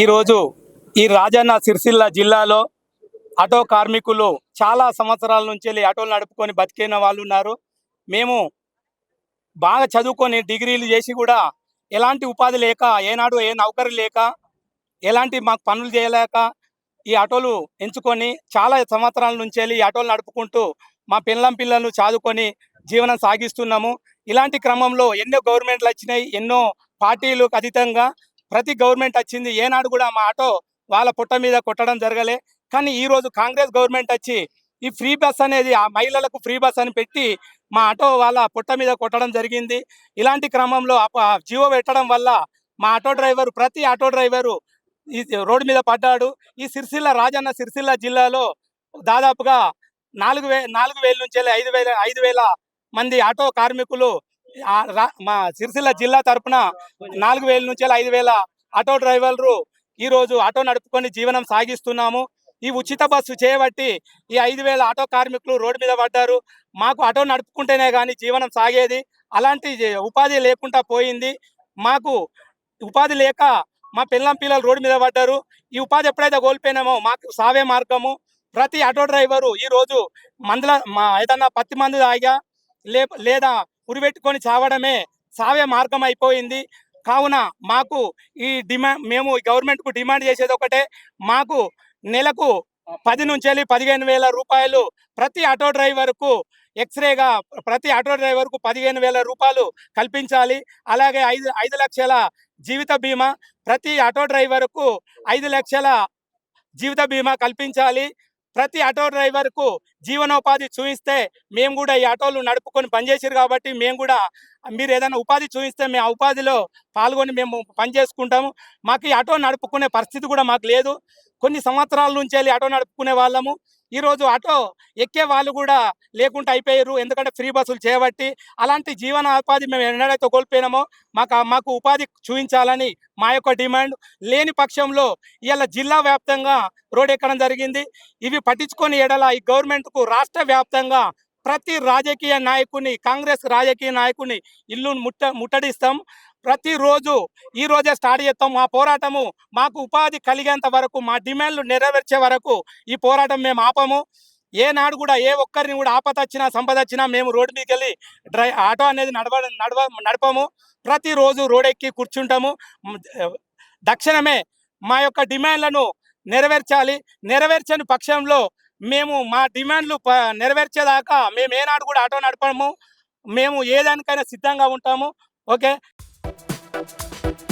ఈరోజు ఈ రాజన్న సిరిసిల్ల జిల్లాలో ఆటో కార్మికులు చాలా సంవత్సరాల నుంచి వెళ్ళి ఆటోలు నడుపుకొని బతికిన వాళ్ళు ఉన్నారు. మేము బాగా చదువుకొని డిగ్రీలు చేసి కూడా ఎలాంటి ఉపాధి లేక ఏనాడు ఏ నౌకరీ లేక ఎలాంటి మాకు పనులు చేయలేక ఈ ఆటోలు ఎంచుకొని చాలా సంవత్సరాల నుంచి వెళ్ళి ఈ ఆటోలు నడుపుకుంటూ మా పిల్లం పిల్లలు చదువుకొని జీవనం సాగిస్తున్నాము. ఇలాంటి క్రమంలో ఎన్నో గవర్నమెంట్లు వచ్చినాయి ఎన్నో పార్టీలు అతీతంగా ప్రతి గవర్నమెంట్ వచ్చింది. ఏనాడు కూడా మా ఆటో వాళ్ళ పుట్ట మీద కొట్టడం జరగలే. కానీ ఈ రోజు కాంగ్రెస్ గవర్నమెంట్ వచ్చి ఈ ఫ్రీ బస్ అనేది ఆ మహిళలకు ఫ్రీ బస్ అని పెట్టి మా ఆటో వాళ్ళ పుట్ట మీద కొట్టడం జరిగింది. ఇలాంటి క్రమంలో జీవో పెట్టడం వల్ల మా ఆటో డ్రైవర్ ప్రతి ఆటో డ్రైవరు ఈ రోడ్డు మీద పడ్డాడు. ఈ సిరిసిల్ల రాజన్న సిరిసిల్ల జిల్లాలో దాదాపుగా నాలుగు వే నాలుగు వేల నుంచి ఐదు వేల ఐదు వేల మంది ఆటో కార్మికులు మా సిరిసిల్ల జిల్లా తరపున నాలుగు వేల నుంచి ఐదు వేల ఆటో డ్రైవర్లు ఈ రోజు ఆటో నడుపుకొని జీవనం సాగిస్తున్నాము. ఈ ఉచిత బస్సు చేయబట్టి ఈ ఐదు వేల ఆటో కార్మికులు రోడ్డు మీద పడ్డారు. మాకు ఆటో నడుపుకుంటేనే కానీ జీవనం సాగేది. అలాంటి ఉపాధి లేకుండా పోయింది. మాకు ఉపాధి లేక మా పిల్లం పిల్లలు రోడ్డు మీద పడ్డారు. ఈ ఉపాధి ఎప్పుడైతే కోల్పోయినామో మాకు సావే మార్గము. ప్రతి ఆటో డ్రైవరు ఈ రోజు మందుల మా ఏదన్నా పత్తి మందు తాగా లే లేదా ఉరిపెట్టుకొని చావడమే సావే మార్గం అయిపోయింది. కావున మాకు ఈ డిమాండ్ మేము గవర్నమెంట్కు డిమాండ్ చేసేది ఒకటే. మాకు నెలకు పది నుంచి వెళ్ళి పదిహేను వేల రూపాయలు ప్రతి ఆటో డ్రైవర్కు ఎక్స్రేగా ప్రతి ఆటో డ్రైవర్కు పదిహేను వేల రూపాయలు కల్పించాలి. అలాగే ఐదు ఐదు లక్షల జీవిత బీమా ప్రతి ఆటో డ్రైవర్కు ఐదు లక్షల జీవిత బీమా కల్పించాలి. ప్రతి ఆటో డ్రైవర్కు జీవనోపాధి చూపిస్తే మేము కూడా ఈ ఆటోలు నడుపుకొని పనిచేసారు కాబట్టి మేము కూడా మీరు ఏదైనా ఉపాధి చూపిస్తే మేము ఆ ఉపాధిలో పాల్గొని మేము పని చేసుకుంటాము. మాకు ఈ ఆటో నడుపుకునే పరిస్థితి కూడా మాకు లేదు. కొన్ని సంవత్సరాల నుంచి వెళ్ళి ఆటో నడుపుకునే వాళ్ళము. ఈరోజు ఆటో ఎక్కే వాళ్ళు కూడా లేకుండా అయిపోయారు. ఎందుకంటే ఫ్రీ బస్సులు చేయబట్టి అలాంటి జీవన ఉపాధి మేము ఎన్నడైతే కోల్పోయినామో మాకు మాకు ఉపాధి చూపించాలని మా యొక్క డిమాండ్ లేని పక్షంలో ఇలా జిల్లా వ్యాప్తంగా రోడ్ ఎక్కడం జరిగింది. ఇవి పట్టించుకొని ఎడల ఈ గవర్నమెంట్కు రాష్ట్ర వ్యాప్తంగా ప్రతి రాజకీయ నాయకుని కాంగ్రెస్ రాజకీయ నాయకుని ఇల్లు ముట్ట ముట్టడిస్తాం. ప్రతిరోజు ఈ రోజే స్టార్ట్ చేస్తాం. మా పోరాటము మాకు ఉపాధి కలిగేంత వరకు మా డిమాండ్లు నెరవేర్చే వరకు ఈ పోరాటం మేము ఆపము. ఏనాడు కూడా ఏ ఒక్కరిని కూడా ఆపద వచ్చినా సంపద వచ్చినా మేము రోడ్డు మీదకి వెళ్ళి డ్రై ఆటో అనేది నడవ నడవ నడపము. ప్రతిరోజు రోడ్ ఎక్కి కూర్చుంటాము దక్షిణమే మా యొక్క డిమాండ్లను నెరవేర్చాలి. నెరవేర్చని పక్షంలో మేము మా డిమాండ్లు ప- నెరవేర్చేదాకా మేము ఏనాడు కూడా ఆటో నడపము. మేము ఏ దానికైనా సిద్ధంగా ఉంటాము. ఓకే? Bye.